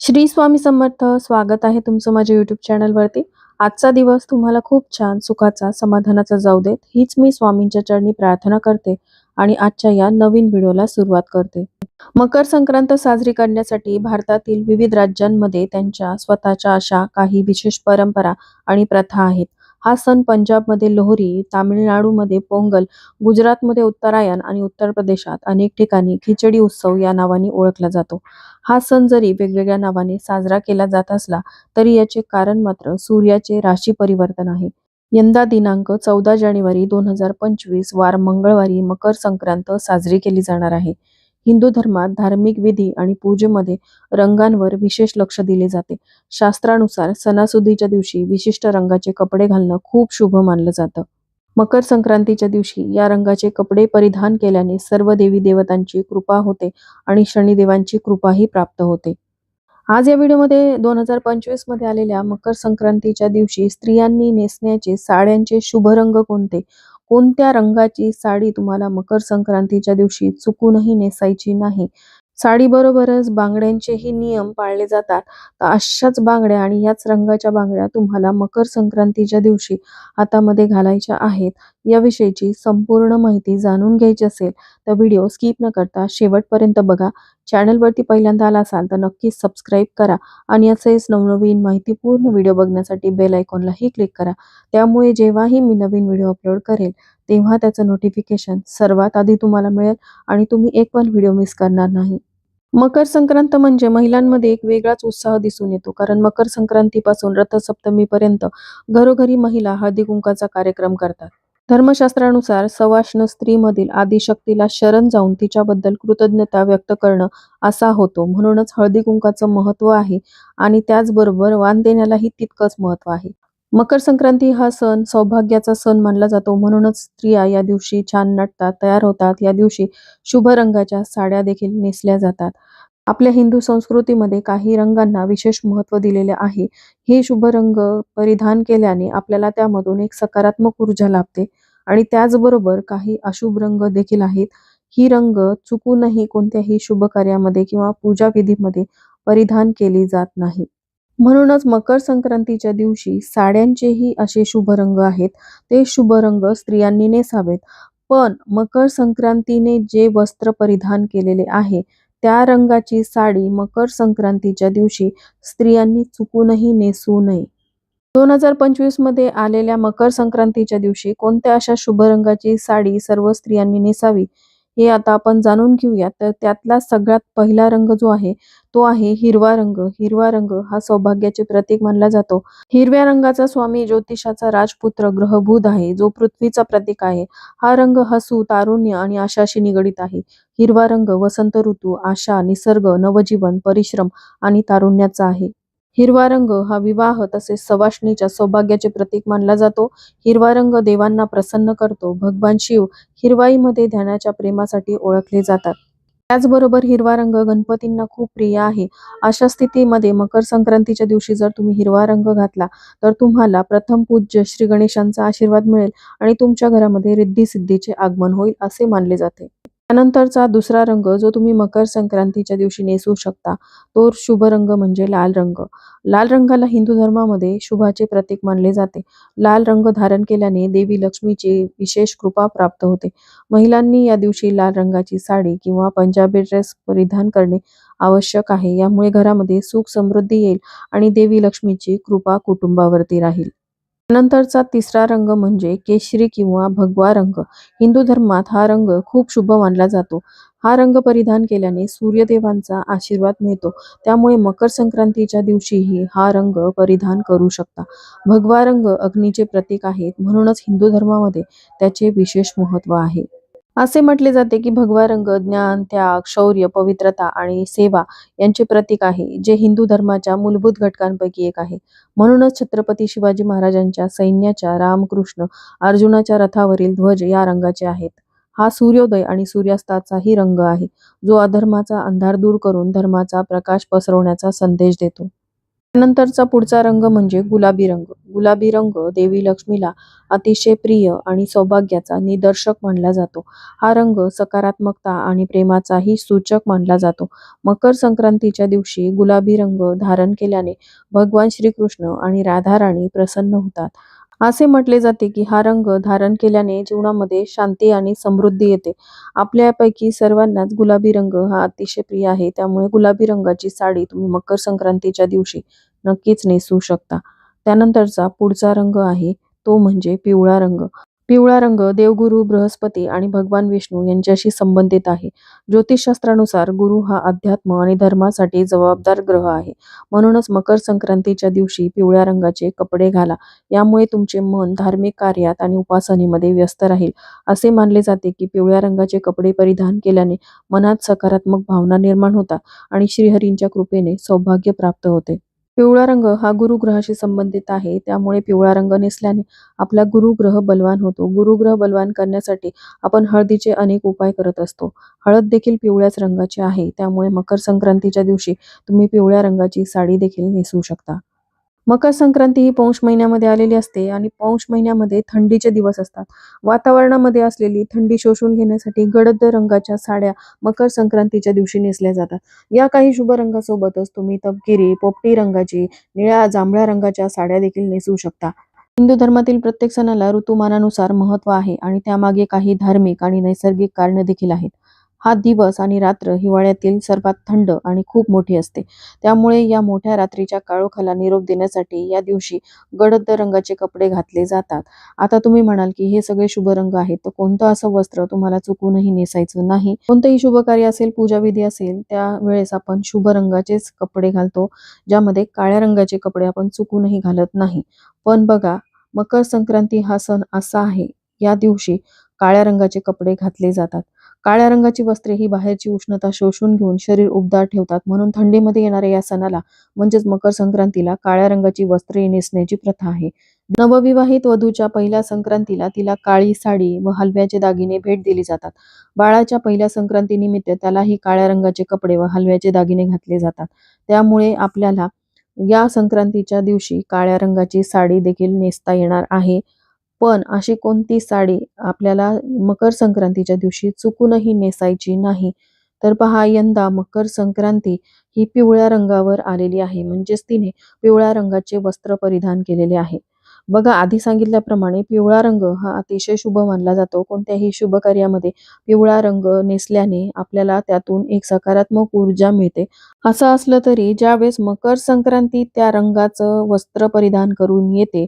श्री स्वामी समर्थ स्वागत आहे तुमचं माझ्या युट्यूब चॅनलवरती आजचा दिवस तुम्हाला खूप छान सुखाचा समाधानाचा जाऊ देत. हीच मी स्वामींच्या चरणी प्रार्थना करते आणि आजच्या या नवीन व्हिडिओला सुरुवात करते. मकर संक्रांत साजरी करण्यासाठी भारतातील विविध राज्यांमध्ये त्यांच्या स्वतःच्या अशा काही विशेष परंपरा आणि प्रथा आहेत. हा सण पंजाबमध्ये लोहरी तामिळनाडूमध्ये पोंगल गुजरातमध्ये उत्तरायण आणि उत्तर प्रदेशात अनेक ठिकाणी खिचडी उत्सव या नावाने ओळखला जातो. हा सण जरी वेगवेगळ्या नावाने साजरा केला जात असला तरी याचे कारण मात्र सूर्याचे राशी परिवर्तन आहे. यंदा दिनांक चौदा जानेवारी दोन हजार पंचवीस वार मंगळवारी मकर संक्रांत साजरी केली जाणार आहे. हिंदू धर्मात धार्मिक विधी आणि पूजेमध्ये रंगांवर विशेष लक्ष दिले जाते. शास्त्रानुसार सणासुदीच्या दिवशी विशिष्ट रंगाचे कपडे घालणं खूप शुभ मानलं जातं. मकर संक्रांतीच्या दिवशी या रंगाचे कपडे परिधान केल्याने सर्व देवी देवतांची कृपा होते आणि शनिदेवांची कृपाही प्राप्त होते. आज या व्हिडिओमध्ये दोन हजार पंचवीसमध्ये आलेल्या मकर संक्रांतीच्या दिवशी स्त्रियांनी नेसण्याचे साड्यांचे शुभ रंग कोणते? कोणत्या रंगाची साडी तुम्हाला मकर संक्रांतीच्या दिवशी चुकूनही नेसायची नाही? साडीबरोबरच बांगड्यांचेही नियम पाळले जातात. तर अशाच बांगड्या आणि याच रंगाच्या बांगड्या तुम्हाला मकर संक्रांतीच्या दिवशी हातामध्ये घालायच्या आहेत. याविषयीची संपूर्ण माहिती जाणून घ्यायची असेल तर व्हिडिओ स्किप न करता शेवटपर्यंत बघा. चॅनलवरती पहिल्यांदा आला असाल तर नक्कीच सबस्क्राईब करा आणि असेच नवनवीन माहितीपूर्ण व्हिडिओ बघण्यासाठी बेल आयकॉनलाही क्लिक करा. त्यामुळे जेव्हाही मी नवीन व्हिडिओ अपलोड करेल तेव्हा त्याचं नोटिफिकेशन सर्वात आधी तुम्हाला मिळेल आणि तुम्ही एक पण व्हिडिओ मिस करणार नाही. मकर संक्रांत म्हणजे महिलांमध्ये एक वेगळाच उत्साह दिसून येतो कारण मकर संक्रांतीपासून रथसप्तमीपर्यंत घरोघरी महिला हळदी कुंकाचा कार्यक्रम करतात. धर्मशास्त्रानुसार सवाष्ण स्त्रीमधील आदिशक्तीला शरण जाऊन तिच्याबद्दल कृतज्ञता व्यक्त करणं असा होतो. म्हणूनच हळदी कुंकाचं महत्त्व आहे आणि त्याचबरोबर वाण देण्यालाही तितकंच महत्त्व आहे. मकर संक्रांती हा सण सौभाग्याचा सण मानला जातो. म्हणूनच स्त्रिया या दिवशी छान नटतात तयार होतात. या दिवशी शुभ रंगाच्या साड्या देखील नेसल्या जातात. आपल्या हिंदू संस्कृतीमध्ये काही रंगांना विशेष महत्त्व दिलेले आहे. हे शुभ रंग परिधान केल्याने आपल्याला त्यामधून एक सकारात्मक ऊर्जा लाभते. आणि त्याचबरोबर काही अशुभ रंग देखील आहेत. ही रंग चुकूनही कोणत्याही शुभ कार्यामध्ये किंवा पूजा विधीमध्ये परिधान केली जात नाही. म्हणूनच मकर संक्रांतीच्या दिवशी साड्यांचेही असे शुभ रंग आहेत. ते शुभ रंग स्त्रियांनी नेसावेत पण मकर संक्रांतीने जे वस्त्र परिधान केलेले आहे त्या रंगाची साडी मकर संक्रांतीच्या दिवशी स्त्रियांनी चुकूनही नेसू नये. दोन हजार पंचवीसमध्ये आलेल्या मकर संक्रांतीच्या दिवशी कोणत्या अशा शुभ रंगाची साडी सर्व स्त्रियांनी नेसावी? हे आता आपण जाणून घेऊया तर त्यातला सगळ्यात पहिला रंग जो आहे तो आहे हिरवा रंग. हिरवा रंग हा सौभाग्याचे प्रतीक मानला जातो. हिरव्या रंगाचा स्वामी ज्योतिषाचा राजपुत्र ग्रहभूत आहे जो पृथ्वीचा प्रतीक आहे. हा रंग हसू तारुण्य आणि आशाशी निगडित आहे. हिरवा रंग वसंत ऋतू आशा निसर्ग नवजीवन परिश्रम आणि तारुण्याचा आहे. हिरवा रंग हा विवाह तसेच सवाष्णीच्या सौभाग्याचे प्रतीक मानला जातो. हिरवा रंग देवांना प्रसन्न करतो. भगवान शिव हिरवाईमध्ये ध्यानाच्या प्रेमासाठी ओळखले जातात. त्याचबरोबर हिरवा रंग गणपतींना खूप प्रिय आहे. अशा स्थितीमध्ये मकर संक्रांतीच्या दिवशी जर तुम्ही हिरवा रंग घातला तर तुम्हाला प्रथम पूज्य श्री गणेशांचा आशीर्वाद मिळेल आणि तुमच्या घरामध्ये रिद्धी सिद्धीचे आगमन होईल असे मानले जाते. त्यानंतरचा दुसरा रंग जो तुम्ही मकर संक्रांतीच्या दिवशी नेसू शकता तो शुभ रंग म्हणजे लाल रंग. लाल रंगाला हिंदू धर्मामध्ये शुभाचे प्रतीक मानले जाते. लाल रंग धारण केल्याने देवी लक्ष्मीची विशेष कृपा प्राप्त होते. महिलांनी या दिवशी लाल रंगाची साडी किंवा पंजाबी ड्रेस परिधान करणे आवश्यक आहे. यामुळे घरामध्ये सुख समृद्धी येईल आणि देवी लक्ष्मीची कृपा कुटुंबावरती राहील. नंतरचा तिसरा रंग म्हणजे केशरी किंवा भगवा रंग. हिंदू धर्मात हा रंग खूप शुभ मानला जातो. हा रंग परिधान केल्याने सूर्यदेवांचा आशीर्वाद मिळतो. त्यामुळे मकर संक्रांतीच्या दिवशीही हा रंग परिधान करू शकता. भगवा रंग अग्नीचे प्रतीक आहेत म्हणूनच हिंदू धर्मामध्ये त्याचे विशेष महत्त्व आहे. असे म्हटले जाते की भगवा रंग ज्ञान त्याग शौर्य पवित्रता आणि सेवा यांचे प्रतीक आहे जे हिंदू धर्माच्या मूलभूत घटकांपैकी एक आहे. म्हणूनच छत्रपती शिवाजी महाराजांच्या सैन्याच्या रामकृष्ण अर्जुनाच्या रथावरील ध्वज या रंगाचे आहेत. हा सूर्योदय आणि सूर्यास्ताचाही रंग आहे जो अधर्माचा अंधार दूर करून धर्माचा प्रकाश पसरवण्याचा संदेश देतो. त्यानंतरचा पुढचा रंग म्हणजे गुलाबी रंग. गुलाबी रंग देवी लक्ष्मीला अतिशय प्रिय आणि सौभाग्याचा निदर्शक मानला जातो. हा रंग सकारात्मकता आणि प्रेमाचाही सूचक मानला जातो. मकर संक्रांतीच्या दिवशी गुलाबी रंग धारण केल्याने भगवान श्रीकृष्ण आणि राधाराणी प्रसन्न होतात. असे म्हटले जाते की हा रंग धारण केल्याने जीवनामध्ये शांती आणि समृद्धी येते. आपल्यापैकी सर्वांनाच गुलाबी रंग हा अतिशय प्रिय आहे. त्यामुळे गुलाबी रंगाची साडी तुम्ही मकर संक्रांतीच्या दिवशी नक्कीच नेसू शकता. त्यानंतरचा पुढचा रंग आहे तो म्हणजे पिवळा रंग. पिवळा रंग देवगुरु बृहस्पती आणि भगवान विष्णू यांच्याशी संबंधित आहे. ज्योतिषशास्त्रानुसार गुरु हा अध्यात्म आणि धर्मासाठी जबाबदार ग्रह आहे. म्हणूनच मकर संक्रांतीच्या दिवशी पिवळ्या रंगाचे कपडे घाला. यामुळे तुमचे मन धार्मिक कार्यात आणि उपासनेमध्ये व्यस्त राहील. असे मानले जाते की पिवळ्या रंगाचे कपडे परिधान केल्याने मनात सकारात्मक भावना निर्माण होतात आणि श्रीहरींच्या कृपेने सौभाग्य प्राप्त होते. पिवळा रंग हा गुरुग्रहाशी संबंधित आहे. त्यामुळे पिवळा रंग नेसल्याने आपला गुरुग्रह बलवान होतो. गुरुग्रह बलवान करण्यासाठी आपण हळदीचे अनेक उपाय करत असतो. हळद देखील पिवळ्याच रंगाची आहे. त्यामुळे मकर संक्रांतीच्या दिवशी तुम्ही पिवळ्या रंगाची साडी देखील नेसू शकता. मकर संक्रांती ही पौष महिन्यामध्ये आलेली असते आणि पौष महिन्यामध्ये थंडीचे दिवस असतात. वातावरणामध्ये असलेली थंडी शोषून घेण्यासाठी गडद रंगाच्या साड्या मकर संक्रांतीच्या दिवशी नेसल्या जातात. या काही शुभ रंगासोबतच तुम्ही तपकिरी पोपटी रंगाची निळ्या जांभळ्या रंगाच्या साड्या देखील नेसू शकता. हिंदू धर्मातील प्रत्येक सणाला ऋतुमानानुसार महत्त्व आहे आणि त्यामागे काही धार्मिक आणि नैसर्गिक कारणं देखील आहेत. हा दिवस आणि रात्र हिवाळ्यातील सर्वात थंड आणि खूप मोठी असते. त्यामुळे या मोठ्या रात्रीच्या काळोखाला निरोप देण्यासाठी या दिवशी गडद रंगाचे कपडे घातले जातात. आता तुम्ही म्हणाल की हे सगळे शुभ रंग आहेत तर कोणतं असं वस्त्र तुम्हाला चुकूनही नेसायचं नाही. कोणतंही शुभ कार्य असेल पूजाविधी असेल त्यावेळेस आपण शुभ रंगाचेच कपडे घालतो ज्यामध्ये काळ्या रंगाचे कपडे आपण चुकूनही घालत नाही. पण बघा मकर संक्रांती हा सण असा आहे या दिवशी काळ्या रंगाचे कपडे घातले जातात. काळ्या रंगाची वस्त्रे ही बाहेरची उष्णता शोषून घेऊन शरीर उबदार ठेवतात. म्हणून थंडीमध्ये येणाऱ्या या सणाला म्हणजेच मकर संक्रांतीला काळ्या रंगाची वस्त्रे नेसण्याची प्रथा आहे. नवविवाहित वधूच्या पहिल्या संक्रांतीला तिला काळी साडी व हलव्याचे दागिने भेट दिली जातात. बाळाच्या पहिल्या संक्रांतीनिमित्त त्यालाही काळ्या रंगाचे कपडे व हलव्याचे दागिने घातले जातात. त्यामुळे आपल्याला या संक्रांतीच्या दिवशी काळ्या रंगाची साडी देखील नेसता येणार आहे. पण अशी कोणती साडी आपल्याला मकर संक्रांतीच्या दिवशी चुकूनही नेसायची नाही. तर पहा यंदा मकर संक्रांती ही पिवळ्या रंगावर आलेली आहे. म्हणजेच तिने पिवळ्या रंगाचे वस्त्र परिधान केलेले आहे. बघा आधी सांगितल्याप्रमाणे पिवळा रंग हा अतिशय शुभ मानला जातो. कोणत्याही शुभ कार्यामध्ये पिवळा रंग नेसल्याने आपल्याला त्यातून एक सकारात्मक ऊर्जा मिळते. असं असलं तरी ज्यावेळेस मकर संक्रांती त्या रंगाचं वस्त्र परिधान करून येते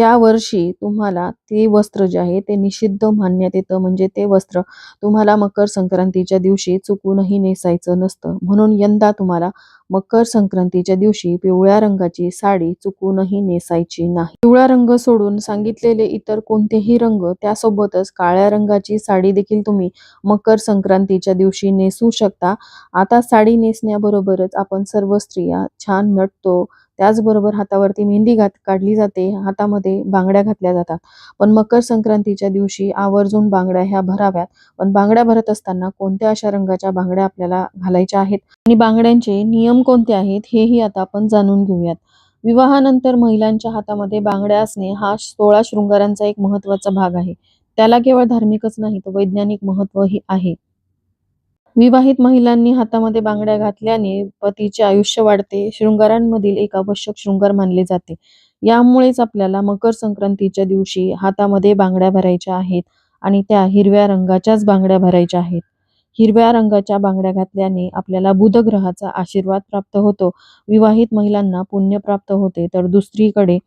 त्या वर्षी तुम्हाला ते वस्त्र जे आहे ते निषिद्ध मानण्यात येतं. म्हणजे ते वस्त्र तुम्हाला मकर संक्रांतीच्या दिवशी चुकूनही नेसायचं नसतं. म्हणून यंदा तुम्हाला मकर संक्रांतीच्या दिवशी पिवळ्या रंगाची साडी चुकूनही नेसायची नाही. पिवळा रंग सोडून सांगितलेले इतर कोणतेही रंग त्यासोबतच काळ्या रंगाची साडी देखील तुम्ही मकर संक्रांतीच्या दिवशी नेसू शकता. आता साडी नेसण्याबरोबरच आपण सर्व स्त्रिया छान नटतो त्याचबरोबर हातावरती मेहंदी घात काढली जाते. हातामध्ये बांगड्या घातल्या जातात. पण मकर संक्रांतीच्या दिवशी आवर्जून बांगड्या ह्या भराव्यात. पण बांगड्या भरत असताना कोणत्या अशा रंगाच्या बांगड्या आपल्याला घालायच्या आहेत? आणि बांगड्यांचे नियम कोणते आहेत? हेही आता आपण जाणून घेऊयात. विवाहानंतर महिलांच्या हातामध्ये बांगड्या असणे हा सोळा शृंगारांचा एक महत्त्वाचा भाग आहे. त्याला केवळ धार्मिकच नाही तर वैज्ञानिक महत्वही आहे. विवाहित महिलांनी हातामध्ये बांगड्या घातल्याने पतीचे आयुष्य वाढते. शृंगारांमधील एक आवश्यक शृंगार मानले जाते. यामुळेच आपल्याला मकर संक्रांतीच्या दिवशी हातामध्ये बांगड्या भरायच्या आहेत आणि त्या हिरव्या रंगाच्याच बांगड्या भरायच्या आहेत. हिरव्या रंगाच्या बांगड्या घातल्याने आपल्याला बुध ग्रहाचा आशीर्वाद प्राप्त होतो. विवाहित महिलांना पुण्य प्राप्त होते. तर दुसरीकडे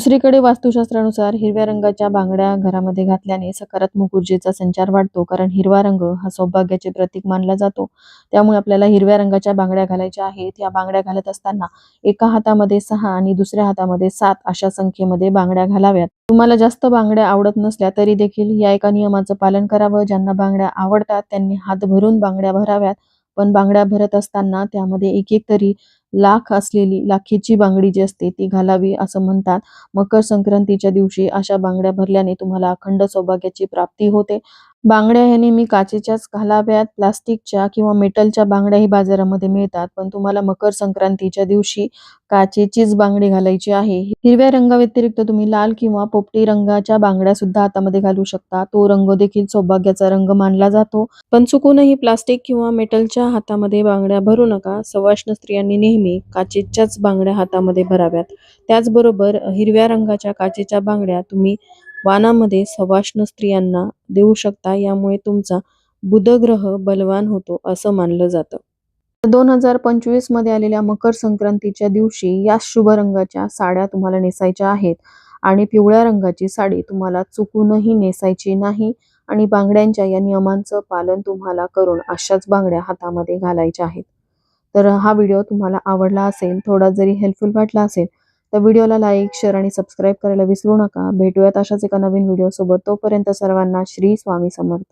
दुसरीकडे वास्तुशास्त्रानुसार हिरव्या रंगाच्या बांगड्या घरामध्ये घातल्याने सकारात्मक ऊर्जेचा संचार वाढतो कारण हिरवा रंग हा सौभाग्याचे प्रतीक मानला जातो. त्यामुळे आपल्याला हिरव्या रंगाच्या बांगड्या घालायच्या आहेत. या बांगड्या घालत असताना एका हातामध्ये सहा आणि दुसऱ्या हातामध्ये सात अशा संख्येमध्ये बांगड्या घालाव्यात. तुम्हाला जास्त बांगड्या आवडत नसल्या तरी देखील या एका नियमाचं पालन करावं. ज्यांना बांगड्या आवडतात त्यांनी हात भरून बांगड्या भराव्यात. पण बांगड्या भरत असताना त्यामध्ये एक एक तरी लाख असलेली लाखीची बांगडी जी असते ती घालावी असं म्हणतात. मकर संक्रांतीच्या दिवशी अशा बांगड्या भरल्याने तुम्हाला अखंड सौभाग्याची प्राप्ती होते. बांगड्या ह्या नेहमी काचेच्याच घालाव्यात प्लास्टिकच्या किंवा मेटलच्या बांगड्याही बाजारामध्ये मिळतात पण तुम्हाला मकर संक्रांतीच्या दिवशी काचेचीच बांगडी घालायची आहे. हिरव्या रंगाव्यतिरिक्त तुम्ही लाल किंवा पोपटी रंगाच्या बांगड्या सुद्धा हातामध्ये घालू शकता. तो रंग देखील सौभाग्याचा रंग मानला जातो. पण चुकूनही प्लास्टिक किंवा मेटलच्या हातामध्ये बांगड्या भरू नका. सवाष्ण स्त्रियांनी नेहमी काचेच्याच बांगड्या हातामध्ये भराव्यात. त्याचबरोबर हिरव्या रंगाच्या काचेच्या बांगड्या तुम्ही वानामध्ये सवाष्ण स्त्रियांना देऊ शकता यामुळे तुमचा बुधग्रह बलवान होतो असं मानलं जातं. दोन हजार पंचवीसमध्ये आलेल्या मकर संक्रांतीच्या दिवशी या शुभ रंगाच्या साड्या तुम्हाला नेसायच्या आहेत आणि पिवळ्या रंगाची साडी तुम्हाला चुकूनही नेसायची नाही आणि बांगड्यांच्या या नियमांचं पालन तुम्हाला करून अशाच बांगड्या हातामध्ये घालायच्या आहेत. तर हा व्हिडिओ तुम्हाला आवडला असेल थोडा जरी हेल्पफुल वाटला असेल तर व्हिडिओला लाईक शेअर आणि सबस्क्राईब करायला विसरू नका. भेटूयात अशाच एका नवीन व्हिडिओ सोबत तोपर्यंत सर्वांना श्री स्वामी समर्थ.